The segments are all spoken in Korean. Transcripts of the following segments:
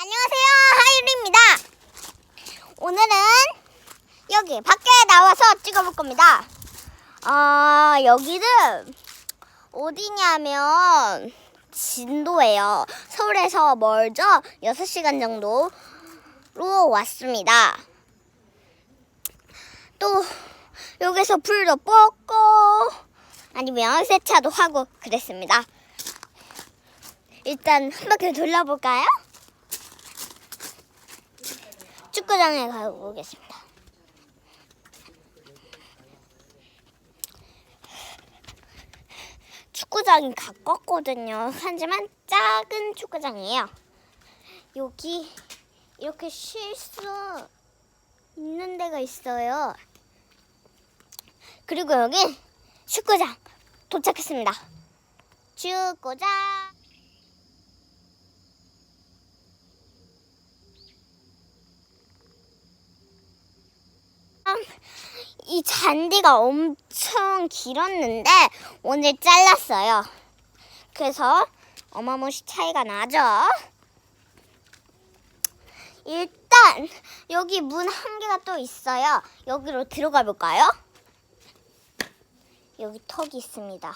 안녕하세요. 하율입니다. 오늘은 여기 밖에 나와서 찍어볼 겁니다. 아, 여기는 어디냐면 진도예요. 서울에서 멀죠? 6시간 정도로 왔습니다. 또 여기서 불도 뽑고 아니면 세차도 하고 그랬습니다. 일단 한 바퀴 돌려볼까요? 축구장에 가보겠습니다. 축구장이 가깝거든요. 하지만 작은 축구장이에요. 여기 이렇게 쉴 수 있는 데가 있어요. 그리고 여기 축구장 도착했습니다. 축구장. 이 잔디가 엄청 길었는데 오늘 잘랐어요. 그래서 어마무시 차이가 나죠. 일단 여기 문 한 개가 또 있어요. 여기로 들어가 볼까요? 여기 턱이 있습니다.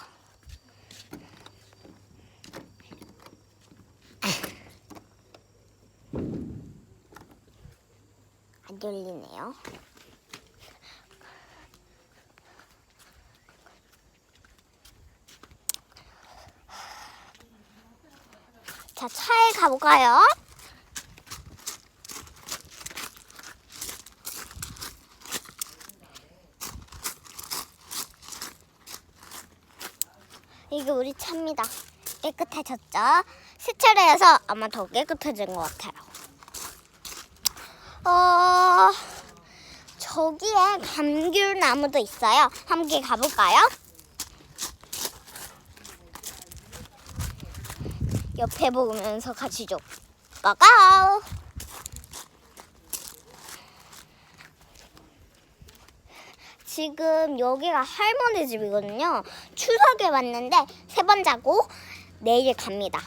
안 열리네요. 자, 차에 가볼까요? 이게 우리 차입니다. 깨끗해졌죠? 세차를 해서 아마 더 깨끗해진 것 같아요. 어, 저기에 감귤 나무도 있어요. 함께 가볼까요? 옆에 보면서 같이 좀 가가. 지금 여기가 할머니 집이거든요. 추석에 왔는데 세 번 자고 내일 갑니다.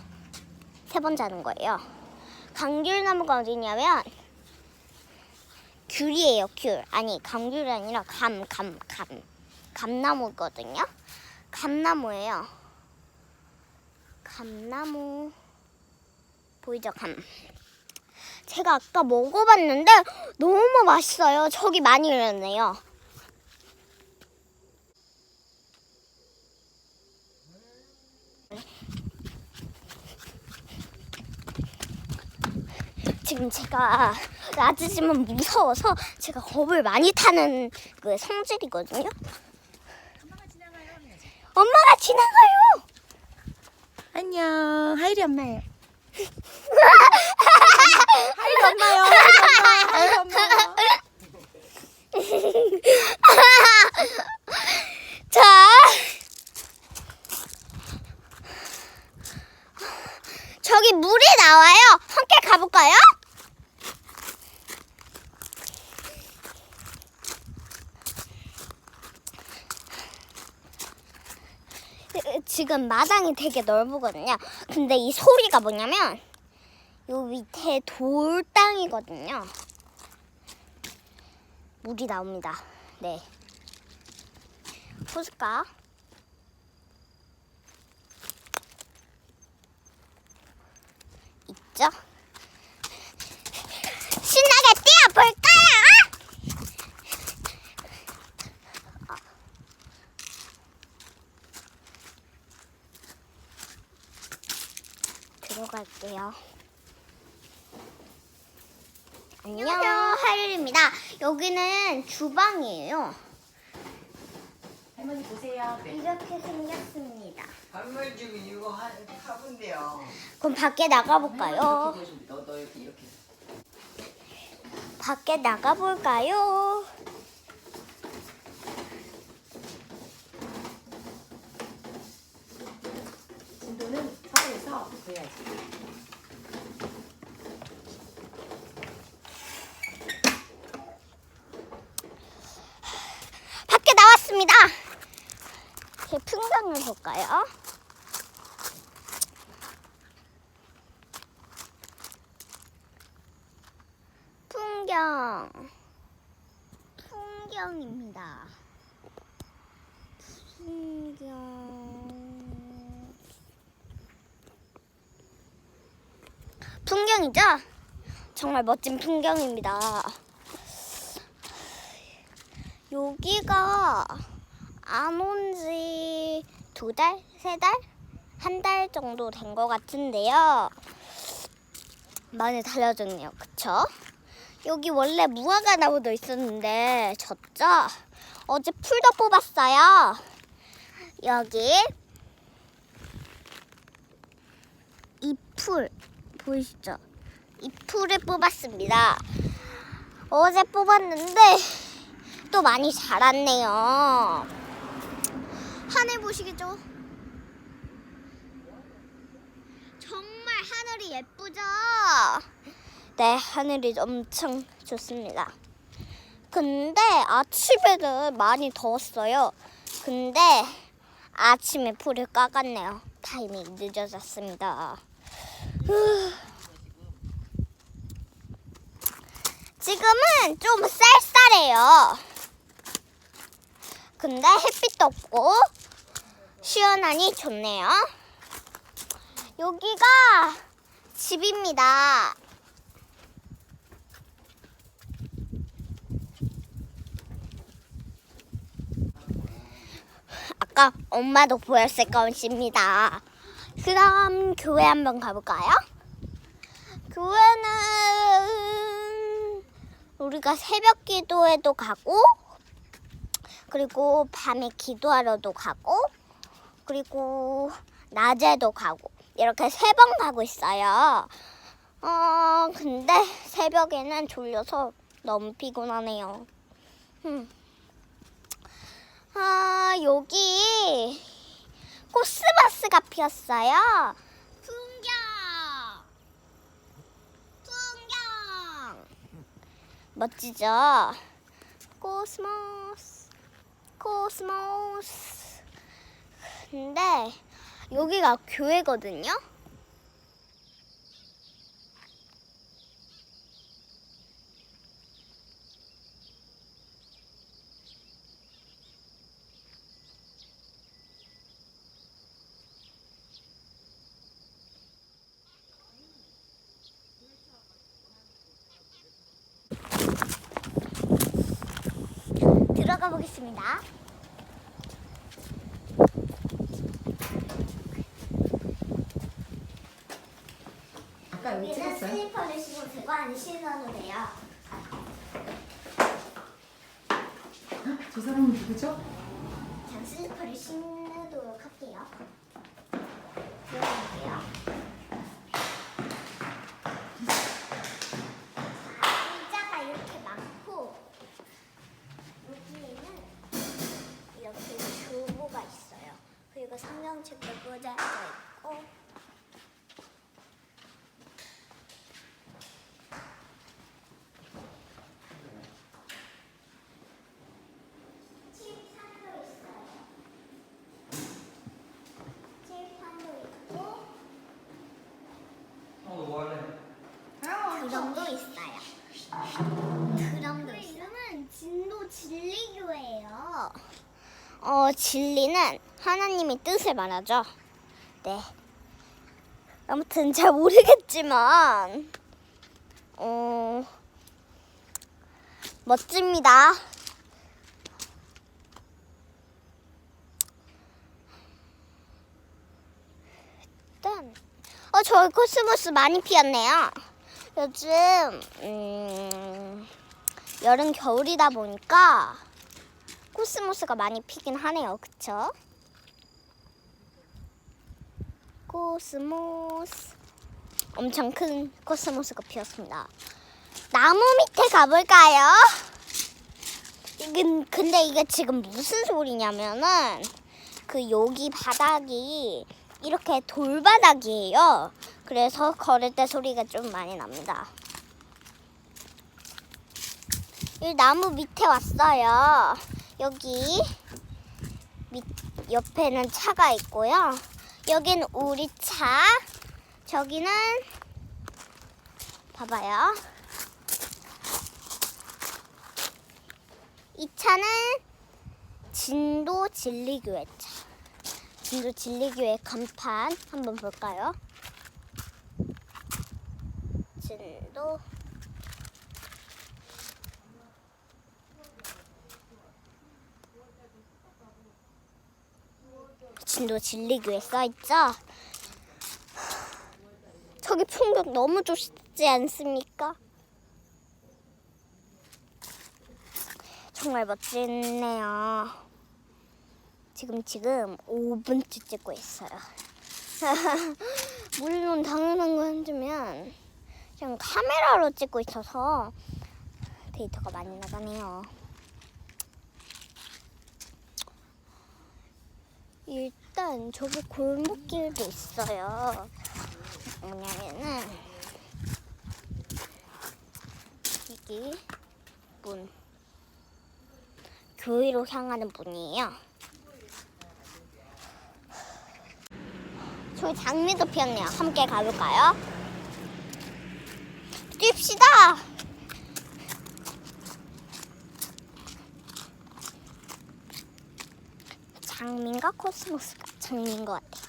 세 번 자는 거예요. 감귤나무가 어디냐면 귤이에요, 귤. 아니, 감귤이 아니라 감, 감, 감. 감나무거든요. 감나무예요. 감나무 보이죠 감? 제가 아까 먹어봤는데 너무 맛있어요. 저기 많이 열렸네요. 지금 제가 낮이지만 무서워서 제가 겁을 많이 타는 그 성질이거든요. 엄마가 지나가요 안녕. 하율이 엄마예요. 하율이 엄마요. 하율이 엄마요. 하율이 엄마요. 자. 저기 물이 나와요. 함께 가볼까요? 지금 마당이 되게 넓거든요. 근데 이 소리가 뭐냐면 요 밑에 돌 땅이거든요. 물이 나옵니다. 네. 보실까? 있죠? 신나게 뛰어볼까요? 들어갈게요. 안녕하세요. 하율입니다. 여기는 주방이에요. 할머니 보세요. 이렇게 생겼습니다. 할머니 집이 이거 한 하분데요. 그럼 밖에 나가볼까요? 너, 너 이렇게 이렇게. 밖에 나가볼까요? 진도는 보여야지. 밖에 나왔습니다. 제 풍경을 볼까요? 풍경. 풍경입니다. 풍경. 풍경이죠? 정말 멋진 풍경입니다. 여기가 안 온 지 두 달? 세 달? 한 달 정도 된 것 같은데요. 많이 달라졌네요. 그쵸? 여기 원래 무화과 나무도 있었는데 졌죠? 어제 풀도 뽑았어요. 여기 이 풀 보이시죠? 이 풀을 뽑았습니다. 어제 뽑았는데 또 많이 자랐네요. 하늘 보시겠죠? 정말 하늘이 예쁘죠? 네, 하늘이 엄청 좋습니다. 근데 아침에는 많이 더웠어요. 근데 아침에 풀을 까갔네요. 타임이 늦어졌습니다. 후. 지금은 좀 쌀쌀해요. 근데 햇빛도 없고 시원하니 좋네요. 여기가 집입니다. 아까 엄마도 보였을 것입니다. 그럼 교회 한번 가볼까요? 교회는 우리가 새벽 기도에도 가고 그리고 밤에 기도하러도 가고 그리고 낮에도 가고 이렇게 세 번 가고 있어요. 어 근데 새벽에는 졸려서 너무 피곤하네요. 음. 아 여기 코스모스가 피었어요. 풍경, 풍경. 멋지죠? 코스모스, 코스모스. 근데 여기가 교회거든요. 들어가 보겠습니다. 아까 여기 여기는 찍었어요? 슬리퍼를 신고 되고 안 신어도 돼요. 저 사람은 누구죠? 전 슬리퍼를 신도 그리고 성경책도 꽂아져 있고 칠판도 있어요. 칠판도 있고 어, 원래. 드럼도 있어요. 드럼도 있어요. 이름은 진도 진리교예요. 어, 진리는 하나님의 뜻을 말하죠. 네. 아무튼 잘 모르겠지만, 어, 멋집니다. 일단, 어, 저기 코스모스 많이 피었네요. 요즘 음, 여름 겨울이다 보니까 코스모스가 많이 피긴 하네요. 그쵸? 코스모스 엄청 큰 코스모스가 피었습니다. 나무 밑에 가볼까요? 이건 근데 이게 지금 무슨 소리냐면은 그 여기 바닥이 이렇게 돌바닥이에요. 그래서 걸을 때 소리가 좀 많이 납니다. 이 나무 밑에 왔어요. 여기 밑 옆에는 차가 있고요. 여기는 우리 차. 저기는 봐봐요. 이 차는 진도 진리교회 차. 진도 진리교회 간판 한번 볼까요? 진도 진도 진리교회 써있죠? 저기 풍경 너무 좋지 않습니까? 정말 멋지네요. 지금 지금 5분째 찍고 있어요. 물론 당연한 거 해주면 지금 카메라로 찍고 있어서 데이터가 많이 나가네요. 일 단 저기 골목길도 있어요. 뭐냐면은 여기 문 교회로 향하는 문이에요. 저기 장미도 피었네요. 함께 가볼까요? 뜁시다. 장미인가 코스모스가 장미인 것 같아요.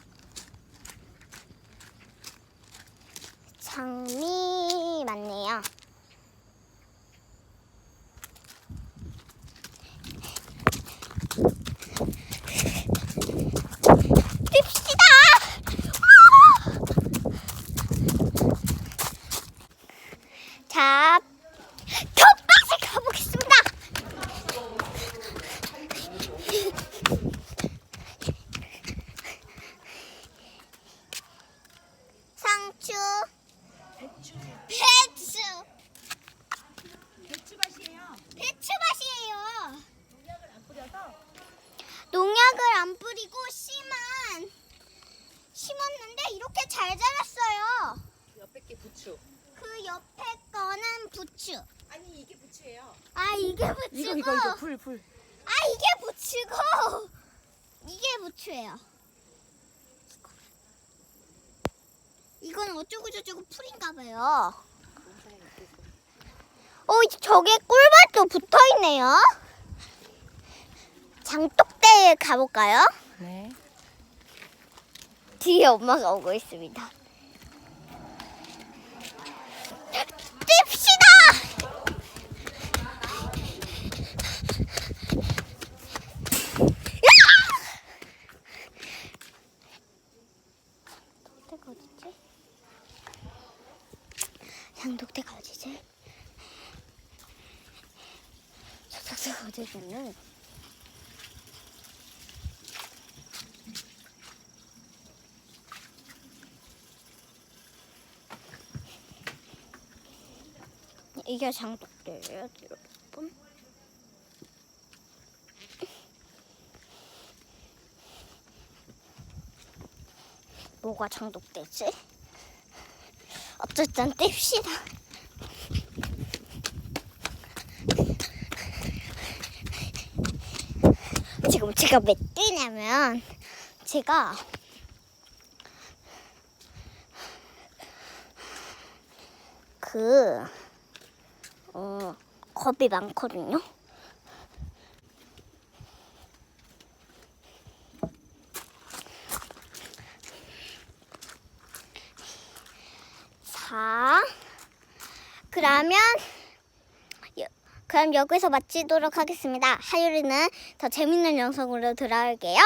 장미 맞네요. 뜁시다. 자, 텃밭에 가보겠습니다. 상추, 배추, 배추밭이에요. 배추밭이에요. 농약을 안 뿌려서 농약을 안 뿌리고 씨만 심었는데 이렇게 잘 자랐어요. 옆에 게 부추. 그 옆에 거는 부추. 아니 이게 부추예요. 아 이게 부추고. 이거 이거 이거 풀 풀. 아 이게 부추고. 이게 부추예요. 이건 어쩌고 저쩌고 풀인가 봐요. 어 저게 꿀밭도 붙어 있네요. 장독대에 가볼까요? 네. 뒤에 엄마가 오고 있습니다. 뜁시다! 장독대가 어디지? 장독대가 어디지? 장독대가 어디냐면 이게 장독대예요, 여러분. 뭐가 장독대지? 어쨌든 뗍시다. 지금 제가 몇 뛰냐면 제가 그 어, 겁이 많거든요. 자, 그러면 여- 그럼 여기서 마치도록 하겠습니다. 하유리는 더 재밌는 영상으로 돌아올게요.